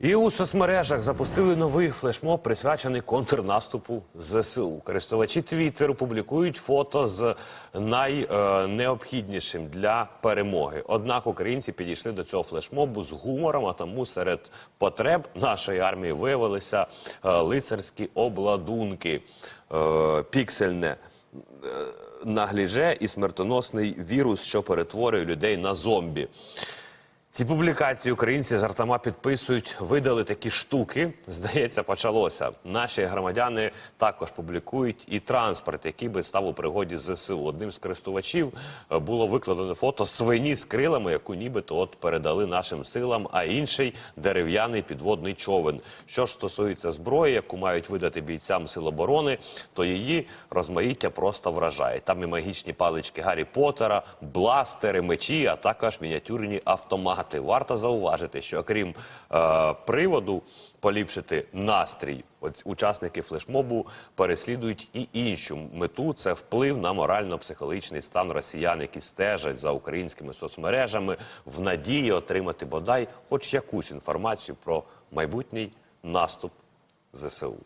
І у соцмережах запустили новий флешмоб, присвячений контрнаступу ЗСУ. Користувачі Твіттеру публікують фото з найнеобхіднішим для перемоги. Однак українці підійшли до цього флешмобу з гумором, а тому серед потреб нашої армії виявилися е, лицарські обладунки, е, піксельне е, нагліже і смертоносний вірус, що перетворює людей на зомбі. Ці публікації українці жартома підписують, видали такі штуки. Здається, почалося. Наші громадяни також публікують і транспорт, який би став у пригоді з ЗСУ. Одним з користувачів е, було викладено фото свині з крилами, яку нібито от передали нашим силам, а інший дерев'яний підводний човен. Що ж стосується зброї, яку мають видати бійцям сил оборони, то її розмаїття просто вражає. Там і магічні палички Гаррі Поттера, бластери, мечі, а також мініатюрні автомати. Варто зауважити, що окрім е, приводу поліпшити настрій, от учасники флешмобу переслідують і іншу мету це вплив на морально-психологічний стан росіян, які стежать за українськими соцмережами в надії отримати бодай хоч якусь інформацію про майбутній наступ ЗСУ.